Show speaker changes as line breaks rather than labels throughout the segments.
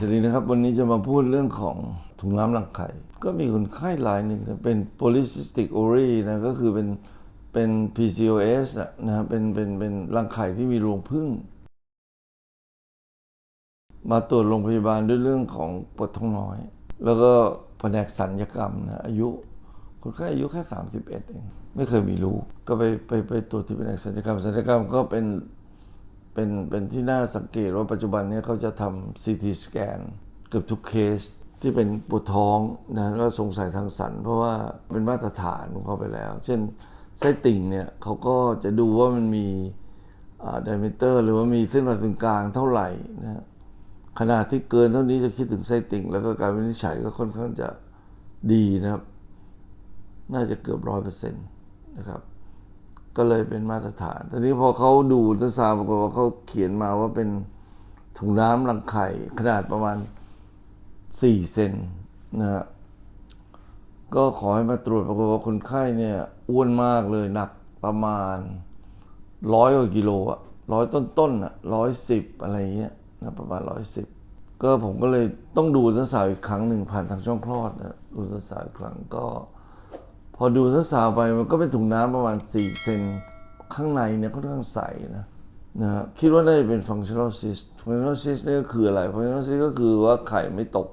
สวัสดีนะครับ วันนี้จะมาพูดเรื่องของถุงน้ำรังไข่ ก็มีคนไข้รายหนึ่งนะเป็น polycystic ovary นะก็คือเป็นเป็น PCOS นะนะครับเป็นเป็นเป็นรังไข่ที่มีรวงผึ้งมาตรวจโรงพยาบาลด้วยเรื่องของปวดท้องน้อย แล้วก็แผนกสัญญกรรมนะอายุคนไข้อายุแค่ 31 เอง ไม่เคยมีลูกก็ไปไปไปตรวจที่แผนกสัญญกรรมสัญญกรรมก็เป็น เป็นเป็นที่น่าสังเกตว่าปัจจุบันนี้เขาจะทำ CT สแกนเกือบทุกเคสที่เป็นปวดท้องนะแล้วสงสัยทางสัน เพราะว่าเป็นมาตรฐานของเขาไปแล้ว เช่นไส้ติ่งเนี่ยเขาก็จะดูว่ามันมีดิเมเตอร์หรือว่ามีเส้นผ่าศูนย์กลางเท่าไหร่นะขนาดที่เกินเท่านี้จะคิดถึงไส้ติ่ง แล้วก็การวินิจฉัยก็ค่อนข้างจะดีนะครับ น่าจะเกือบร้อยเปอร์เซ็นต์นะครับ ก็เลยเป็นมาตรฐานทีนี้พอเขาดูทัศาปรากฏว่าเขาเขียนมาว่าเป็นถุงน้ำรังไข่ ขนาดประมาณ 4 เซนนะฮะก็ขอให้มาตรวจปรากฏว่าคนไข้เนี่ยอ้วนมากเลยหนักประมาณร้อยกว่ากิโลอะร้อยต้นๆอะร้อยสิบอะไรเงี้ยนะประมาณร้อยสิบก็ผมก็เลยต้องดูทัศนาอีกครั้งหนึ่งผ่านทางช่องคลอดนะดูทัศนาอีกครั้งก็ พอดูทัศนาไปมันก็เป็นถุงน้ำประมาณ 4 เซนข้างในเนี่ยค่อนข้างใสนะนะฮะคิดว่าได้เป็น functional cyst functional cyst นี่ก็คืออะไร functional cyst ก็คือว่าไข่ไม่ตก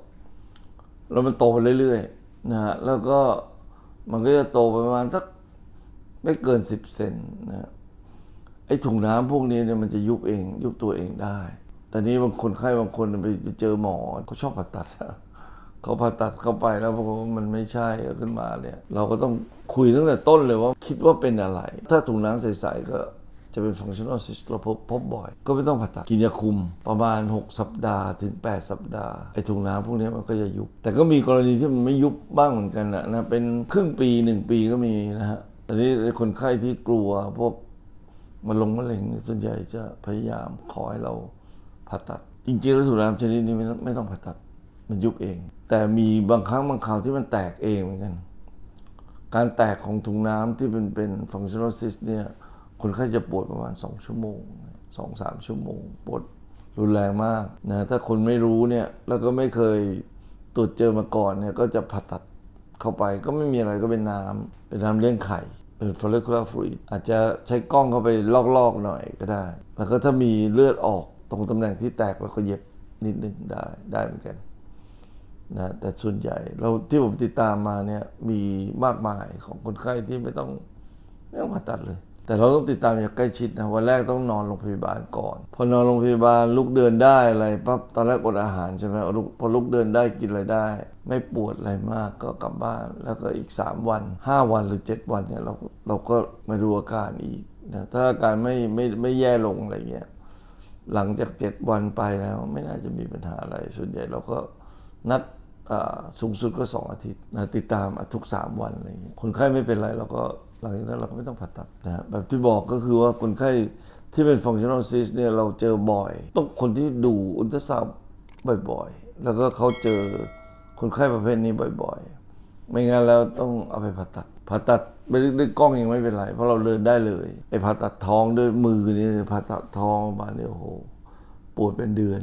แล้วมันโตไปเรื่อยๆนะฮะแล้วก็มันก็จะโตไปประมาณสักไม่เกิน 10 เซนนะฮะไอ้ถุงน้ำพวกนี้เนี่ยมันจะยุบเอง ยุบตัวเองได้ แต่นี้บางคนไข้บางคนไปไปเจอหมอเขาชอบผ่าตัดอะ เขาผ่าตัดเข้าไปแล้วพอมันไม่ใช่ขึ้นมาเนี่ยเราก็ต้องคุยตั้งแต่ต้นเลยว่าคิดว่าเป็นอะไร ถ้าถุงน้ำใสๆก็จะเป็น functional cyst เราพบพบบ่อย ก็ไม่ต้องผ่าตัดกินยาคุมประมาณ 6 สัปดาห์ถึง 8 สัปดาห์ ไอ้ถุงน้ำพวกนี้มันก็จะยุบ แต่ก็มีกรณีที่มันไม่ยุบบ้างเหมือนกันนะนะเป็นครึ่งปี 1 ปีก็มีนะฮะต่นี้คนไข้ที่กลัวพวกมาลงมะเร็งส่วนใหญ่จะพยายามขอให้เราผ่าตัด จริงๆแล้วถุงน้ำชนิดนี้ไม่ต้องไม่ต้องผ่าตัด มันยุบเอง แต่มีบางครั้งบางคราวที่มันแตกเองเหมือนกัน การแตกของถุงน้ำที่เป็นเป็น functional cyst เนี่ยคนไข้จะปวดประมาณ 2 ชั่วโมง 2-3 ชั่วโมง ปวดรุนแรงมากนะถ้าคนไม่รู้เนี่ยแล้วก็ไม่เคยตรวจเจอมาก่อนเนี่ยก็จะผ่าตัดเข้าไปก็ไม่มีอะไรก็เป็นน้ำเป็นน้ำเลี้ยงไข่เป็น follicular fluid อาจจะใช้กล้องเข้าไปลอกๆหน่อยก็ได้ แล้วก็ถ้ามีเลือดออกตรงตำแหน่งที่แตกแล้วก็เย็บนิดนึงได้ได้เหมือนกัน นะแต่ส่วนใหญ่เราที่ผมติดตามมาเนี่ยมีมากมายของคนไข้ที่ไม่ต้องไม่ต้องผ่าตัดเลย แต่เราต้องติดตามอย่างใกล้ชิดนะวันแรกต้องนอนโรงพยาบาลก่อน พอนอนโรงพยาบาลลุกเดินได้อะไรปั๊บตอนแรกอดอาหารใช่ไหมพอลุกเดินได้กินอะไรได้ ไม่ปวดอะไรมากก็กลับบ้าน แล้วก็อีก 3 วัน 5 วันหรือ 7 วันเนี่ยเราเราก็มาดูอาการอีกนะถ้าอาการไม่ไม่ไม่แย่ลงอะไรเงี้ยหลังจาก 7 วันไปแล้วไม่น่าจะมีปัญหาอะไรส่วนใหญ่เราก็ นัดสูงสุดก็2อาทิตย์นะติดตามทุก3วันอะไรอย่างเงี้ยคนไข้ไม่เป็นไรเราก็หลังจากนั้นเราก็ไม่ต้องผ่าตัดนะแบบที่บอกก็คือว่าคนไข้ที่เป็น functional cyst เนี่ยเราเจอบ่อย ต้องคนที่ดูอุลตราซาวด์บ่อยๆ แล้วก็เขาเจอคนไข้ประเภทนี้บ่อยๆ ไม่งั้นแล้วต้องเอาไปผ่าตัด ผ่าตัดไม่ได้วยกล้องยังไม่เป็นไร เพราะเราเดินได้เลยไอ้ผ่าตัดท้องด้วยมือนี่ผ่าตัดท้องมาเนี่ยโหปวดเป็นเดือน